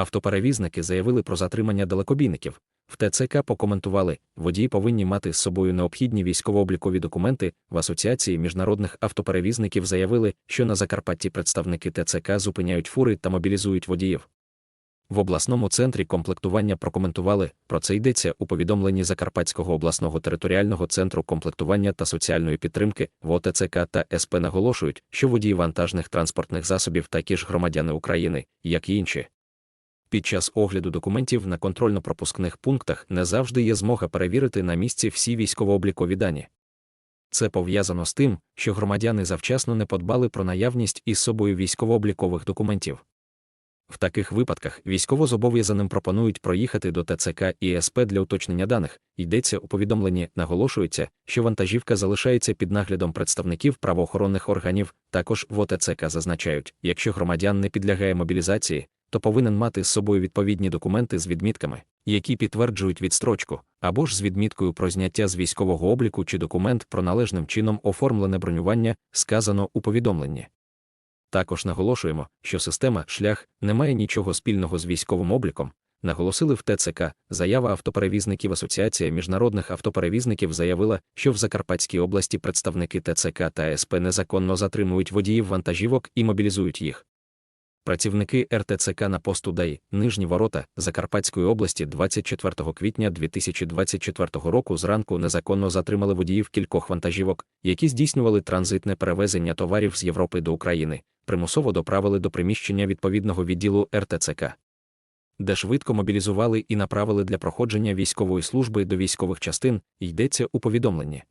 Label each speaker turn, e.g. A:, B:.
A: Автоперевізники заявили про затримання далекобійників. В ТЦК покоментували, водії повинні мати з собою необхідні військово-облікові документи. В Асоціації міжнародних автоперевізників заявили, що на Закарпатті представники ТЦК зупиняють фури та мобілізують водіїв. В обласному центрі комплектування прокоментували, про це йдеться у повідомленні Закарпатського обласного територіального центру комплектування та соціальної підтримки в ОТЦК та СП наголошують, що водії вантажних транспортних засобів такі ж громадяни України, як і інші. Під час огляду документів на контрольно-пропускних пунктах не завжди є змога перевірити на місці всі військово-облікові дані. Це пов'язано з тим, що громадяни завчасно не подбали про наявність із собою військово-облікових документів. В таких випадках військовозобов'язаним пропонують проїхати до ТЦК і СП для уточнення даних. Йдеться у повідомленні, наголошується, що вантажівка залишається під наглядом представників правоохоронних органів. Також в ОТЦК зазначають, якщо громадян не підлягає мобілізації, то повинен мати з собою відповідні документи з відмітками, які підтверджують відстрочку, або ж з відміткою про зняття з військового обліку чи документ про належним чином оформлене бронювання, сказано у повідомленні. Також наголошуємо, що система шлях не має нічого спільного з військовим обліком. Наголосили в ТЦК, заява автоперевізників Асоціація міжнародних автоперевізників заявила, що в Закарпатській області представники ТЦК та СП незаконно затримують водіїв вантажівок і мобілізують їх. Працівники РТЦК на посту ДАІ Нижні Ворота Закарпатської області 24 квітня 2024 року зранку незаконно затримали водіїв кількох вантажівок, які здійснювали транзитне перевезення товарів з Європи до України, примусово доправили до приміщення відповідного відділу РТЦК, де швидко мобілізували і направили для проходження військової служби до військових частин, йдеться у повідомленні.